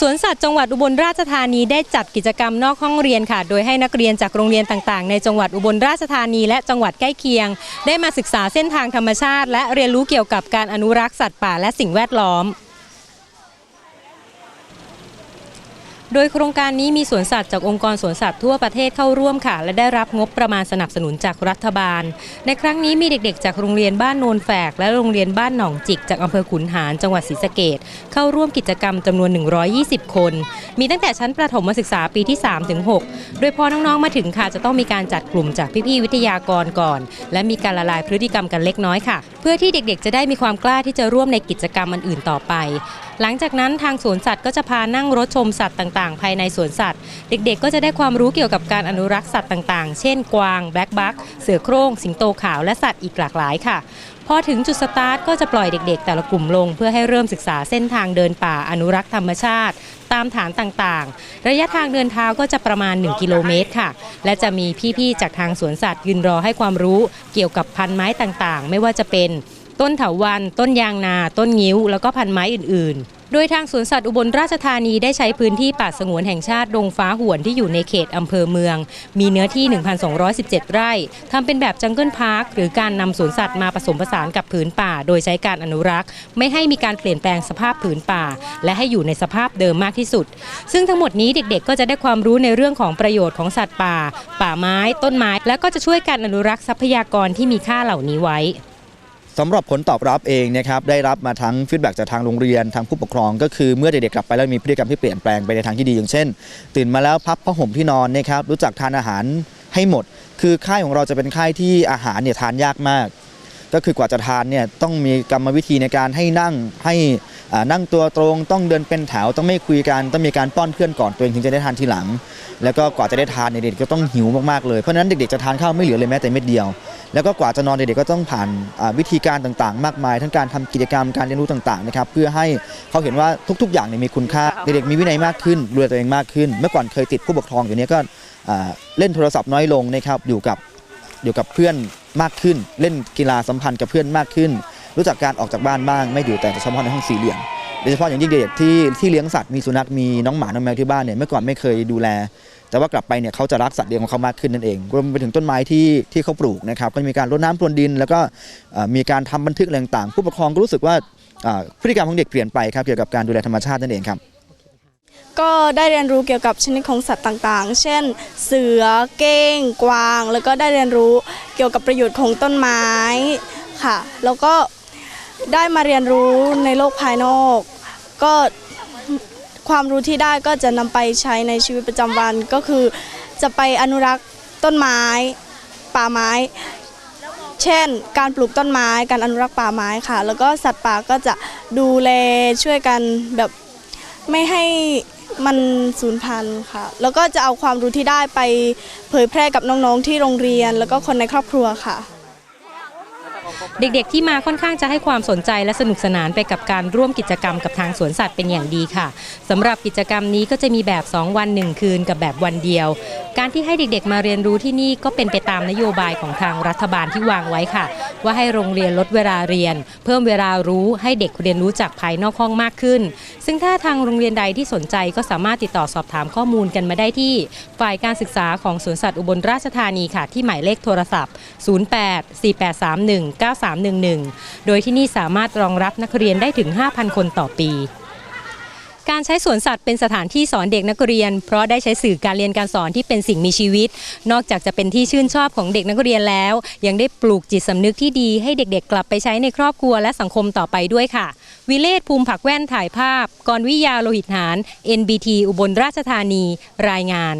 สวนสัตว์จังหวัดอุบลราชธานีได้จัดกิจกรรมนอกห้องเรียนค่ะ โดยให้นักเรียนจากโรงเรียนต่างๆ ในจังหวัดอุบลราชธานีและจังหวัดใกล้เคียง ได้มาศึกษาเส้นทางธรรมชาติ และเรียนรู้เกี่ยวกับการอนุรักษ์สัตว์ป่าและสิ่งแวดล้อม โดยโครงการนี้มีสวนสัตว์จากองค์กรสวนสัตว์ทั่วประเทศเข้าร่วมค่ะ และได้รับงบประมาณสนับสนุนจากรัฐบาล ในครั้งนี้มีเด็กๆ จากโรงเรียนบ้านโนนแฝก และโรงเรียนบ้านหนองจิกจากอำเภอขุนหารจังหวัดศรีสะเกดเข้าร่วมกิจกรรมจำนวน 120 คนมีตั้งแต่ชั้นประถมศึกษาปีที่ 3 ถึง 6 โดยพอน้องๆมาถึงค่ะ จะต้องมีการจัดกลุ่มจากพี่ๆวิทยากรก่อน และมีการละลายพฤติกรรมกันเล็กน้อยค่ะ เพื่อที่เด็กๆ จะได้มีความกล้าที่จะร่วมในกิจกรรมอื่นต่อไป หลังจากนั้นทางสวนสัตว์ก็จะพานั่งรถชมสัตว์ต่างๆ ภายในสวนสัตว์ เด็กๆ ก็จะได้ความรู้เกี่ยวกับการอนุรักษ์สัตว์ต่างๆ เช่น กวาง แบล็กบัค เสือโคร่ง สิงโตขาว และสัตว์อีกหลากหลายค่ะ พอถึงจุดสตาร์ทก็จะปล่อยเด็กๆ แต่ละกลุ่มลง เพื่อให้เริ่มศึกษาเส้นทางเดินป่าอนุรักษ์ธรรมชาติ ตามฐานต่างๆ ระยะทางเดินเท้าก็จะประมาณ 1 กิโลเมตรค่ะ และจะมีพี่ๆ จากทางสวนสัตว์ยืนรอให้ความรู้เกี่ยวกับพันไม้ต่างๆ ไม่ว่าจะเป็น ต้นเถาวันต้นยางนา ต้นงิ้ว แล้วก็พันไม้อื่นๆ โดยทางสวนสัตว์อุบลราชธานีได้ใช้พื้นที่ป่าสงวนแห่งชาติดงฟ้าหวนที่อยู่ในเขตอำเภอเมือง มีเนื้อที่ 1,217 ไร่ทำเป็นแบบจังเกิลพาร์คหรือการนำสวนสัตว์มาผสมผสานกับผืนป่า โดยใช้การอนุรักษ์ ไม่ให้มีการเปลี่ยนแปลงสภาพผืนป่า และให้อยู่ในสภาพเดิมมากที่สุด ซึ่งทั้งหมดนี้เด็กๆ ก็จะได้ความรู้ในเรื่องของประโยชน์ของสัตว์ป่า ป่าไม้ ต้นไม้ และก็จะช่วยการอนุรักษ์ทรัพยากรที่มีค่าเหล่านี้ไว้ สำหรับผลตอบรับเองนะครับได้รับมาทั้งฟีดแบ็จากทางโรงเรียนทางผู้ปกครองก็คือเมื่อเด็กๆกลับไปแล้วมีพฤติกรรมที่เปลี่ยนแปลงไปในทางที่ดีอย่างเช่น ตื่นมาแล้วพับผ้าห่มที่นอนนะครับรู้จักทานอาหารให้หมด คือค่ายของเราจะเป็นค่ายที่อาหารเนี่ยทานยากมาก ก็คือกว่าจะทานเนี่ยต้องมีกรรมวิธีในการให้นั่งให้นั่งตัวตรง ต้องเดินเป็นแถวต้องไม่คุยกันต้องมีการป้อนเพื่อนก่อนตัวเองถึงจะได้ทานทีหลัง แล้วก็กว่าจะได้ทานเด็กๆก็ต้องหิวมากๆเลยเพราะฉะนั้นเด็กๆจะทานข้าวไม่เหลือเลยแม้แต่เม็ดเดียว แล้วก็กว่าจะนอนเด็กๆก็ต้องผ่านอ่าวิธีการต่างๆ มากมาย ทั้งการทำกิจกรรมการเรียนรู้ต่างๆนะครับเพื่อให้เขาเห็นว่าทุกๆ อย่างเนี่ยมีคุณค่าเด็กๆมีวินัยมากขึ้นดูแลตัวเองมากขึ้น เมื่อก่อนเคยติดผู้ปกครองอยู่เนี้ก็อ่าเล่นโทรศัพท์น้อยลงนะครับอยู่กับอยู่กับเพื่อนมากขึ้น เล่นกีฬาสัมพันธ์กับเพื่อนมากขึ้น รู้จักการออกจากบ้านบ้าง ไม่อยู่แต่เฉพาะในห้องสี่เหลี่ยมโดยเฉพาะอย่างยิ่งเด็กๆที่ที่เลี้ยงสัตว์มีสุนัขมีน้องหมาน้องแมวที่บ้านเนี่ยเมื่อก่อนไม่เคยดูแล แต่ว่ากลับไปเนี่ยเขาจะรักสัตว์เลี้ยงของเขามากขึ้นนั่นเองรวมไปถึงต้นไม้ที่ที่เขาปลูกนะครับก็มีการรดน้ำพรวนดิน แล้วก็มีการทำบันทึกอะไรต่างๆผู้ปกครองก็รู้สึกว่าพฤติกรรมของเด็กเปลี่ยนไปครับเกี่ยวกับการดูแลธรรมชาตินั่นเองครับก็ได้เรียนรู้เกี่ยวกับชนิดของสัตว์ต่างๆ เช่น เสือ เก้ง กวาง แล้วก็ได้เรียนรู้เกี่ยวกับประโยชน์ของต้นไม้ค่ะ แล้วก็ได้มาเรียนรู้ในโลกภายนอก ก็ ความรู้ที่ได้ก็จะนำไปใช้ในชีวิตประจำวันก็คือ จะไปอนุรักษ์ต้นไม้ ป่าไม้ เช่น การปลูกต้นไม้ การอนุรักษ์ป่าไม้ค่ะ แล้วก็สัตว์ป่าก็จะดูแลช่วยกันแบบไม่ให้มันสูญพันธุ์ค่ะ แล้วก็จะเอาความรู้ที่ได้ไปเผยแพร่กับน้องๆที่โรงเรียน แล้วก็คนในครอบครัวค่ะ เด็กๆที่มาค่อนข้างจะให้ความสนใจและสนุกสนานไปกับการร่วมกิจกรรมกับทางสวนสัตว์เป็นอย่างดีค่ะสำหรับกิจกรรมนี้ก็จะมีแบบ 2 วัน 1 คืนกับแบบวันเดียว การที่ให้เด็กๆมาเรียนรู้ที่นี่ก็เป็นไปตามนโยบายของทางรัฐบาลที่วางไว้ค่ะ ว่าให้โรงเรียนลดเวลาเรียน เพิ่มเวลารู้ให้เด็กเรียนรู้จากภายนอกห้องมากขึ้น ซึ่งถ้าทางโรงเรียนใดที่สนใจก็สามารถติดต่อสอบถามข้อมูลกันมาได้ที่ ฝ่ายการศึกษาของสวนสัตว์อุบลราชธานีค่ะ ที่หมายเลขโทรศัพท์ 08 4831 9 9311 โดยที่นี่สามารถรองรับนักเรียนได้ถึง 5,000 คนต่อปี การใช้สวนสัตว์เป็นสถานที่สอนเด็กนักเรียน เพราะได้ใช้สื่อการเรียนการสอนที่เป็นสิ่งมีชีวิต นอกจากจะเป็นที่ชื่นชอบของเด็กนักเรียนแล้ว ยังได้ปลูกจิตสำนึกที่ดีให้เด็กๆ กลับไปใช้ในครอบครัวและสังคมต่อไปด้วยค่ะ วิเลศภูมิผักแว่นถ่ายภาพ กรวิยาโลหิตหาน NBT อุบลราชธานี รายงาน